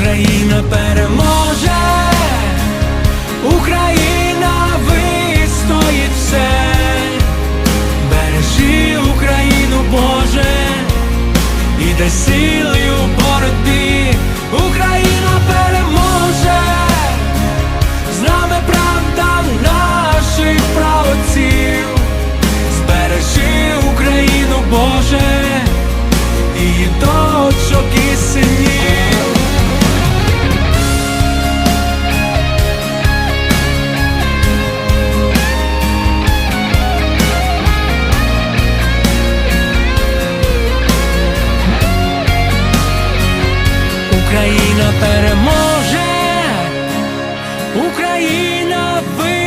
Україна переможе, Україна вистоїть все, бережи Україну, Боже, і дай сили у боротьбі, Україна переможе, з нами правда наших правоців, збережи Україну, Боже, Україна переможе, Україна ви.